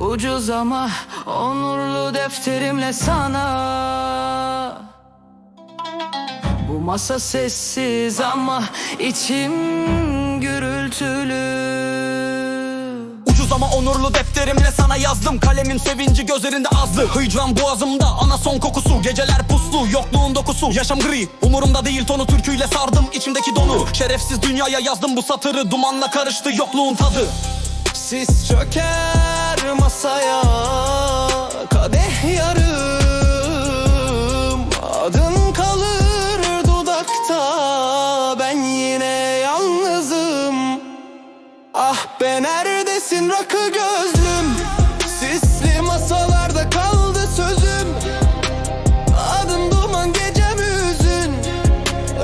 Ucuz ama onurlu defterimle sana. Bu masa sessiz ama içim gürültülü onurlu defterimle sana yazdım. Kalemin sevinci gözlerinde azdı. Hıcran boğazımda ana son kokusu. Geceler puslu yokluğun dokusu. Yaşam gri umurumda değil tonu. Türküyle sardım içimdeki donu. Şerefsiz dünyaya yazdım bu satırı. Dumanla karıştı yokluğun tadı. Sis çöker masaya Ah be neredesin rakı gözlüm? Sisli masalarda kaldı sözüm. Adın duman gecem hüzün.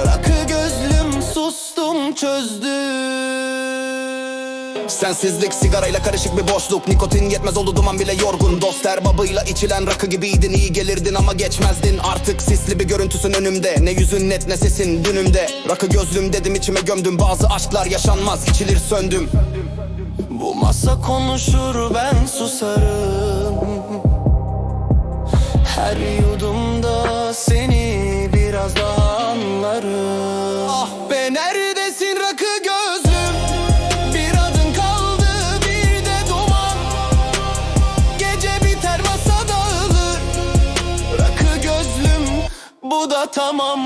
Rakı gözlüm sustum çözdüm Sensizlik sigarayla karışık bir boşluk. Nikotin yetmez oldu duman bile yorgun. Dost erbabıyla içilen rakı gibiydin iyi gelirdin ama geçmezdin. Artık sisli bir görüntüsün önümde. Ne yüzün net ne sesin dünümde. Rakı gözlüm dedim içime gömdüm. Bazı aşklar yaşanmaz içilir söndüm. Bu masa konuşur ben susarım. Her bu da tamam.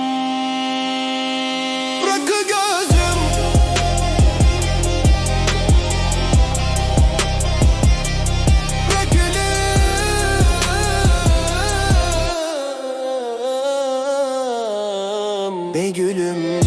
Rakı gözlüm Be gülüm